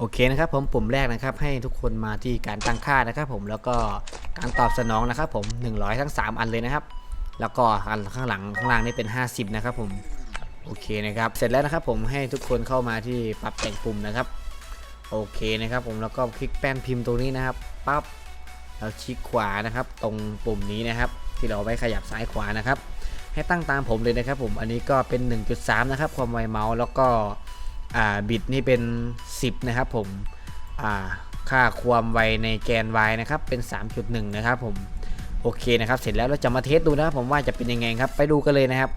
โอเคนะครับผมปุ่มแรกนะครับให้ทุกคนมาที่การตั้งค่านะครับ ผมแล้วก็การตอบสนองนะครับ ผม 100 ทั้ง 3 อันเลยนะครับ แล้วก็อันข้างหลังข้างล่างนี่เป็น 50 นะครับ ผมโอเคนะครับเสร็จแล้วนะครับ ผมให้ทุกคนเข้ามาที่ปรับแต่งปุ่มนะครับโอเคนะครับ ผมแล้วก็คลิกแป้นพิมพ์ตรงนี้นะครับปั๊บแล้วคลิกขวานะครับ ตรงปุ่มนี้นะครับ ที่เราไว้ขยับซ้ายขวานะครับ ให้ตั้งตามผมเลยนะครับ ผมอันนี้ก็เป็น 1.3 นะครับ ความไวเมาส์แล้วก็ อ่าบิตนี่เป็น 10 นะครับผมอ่าค่าความไวในแกน y นะครับเป็น 3.1 นะครับผมโอเคนะครับ เสร็จแล้วเราจะมาเทสดูนะครับผมว่าจะเป็นยังไงครับ ไปดูกันเลยนะครับ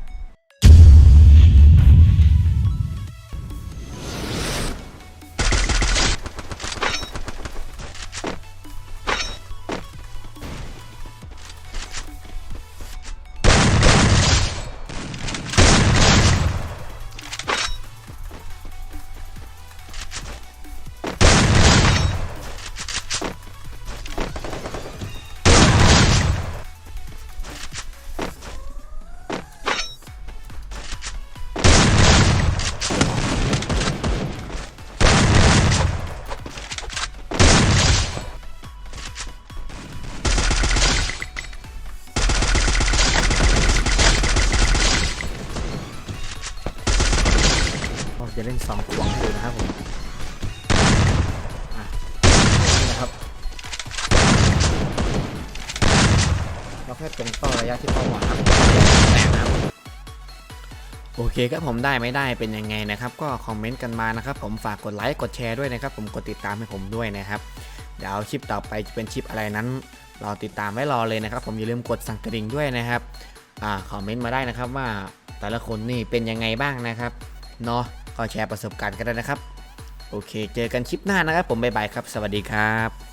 จะเล่นสองควงให้ดูนะครับผมนี่นะครับเราแค่ตรงเป้าระยะที่เป้าหมายครับแตกนะครับโอเคครับผมได้ไม่ได้เป็นยังไงนะครับ ก็คอมเมนต์กันมานะครับ ผมฝากกดไลค์กดแชร์ด้วยนะครับ ผมกดติดตามให้ผมด้วยนะครับเดี๋ยวคลิปต่อไปจะเป็นคลิปอะไรนั้นรอติดตามไว้รอเลยนะครับ ผมอย่าลืมกดสั่งกระดิ่งด้วยนะครับอ่าคอมเมนต์มาได้นะครับว่าแต่ละคนนี่เป็นยังไงบ้างนะครับเนาะ ก็แชร์ประสบการณ์กันได้นะครับ โอเค เจอกันคลิปหน้านะครับ ผมบ๊ายบายครับ สวัสดีครับ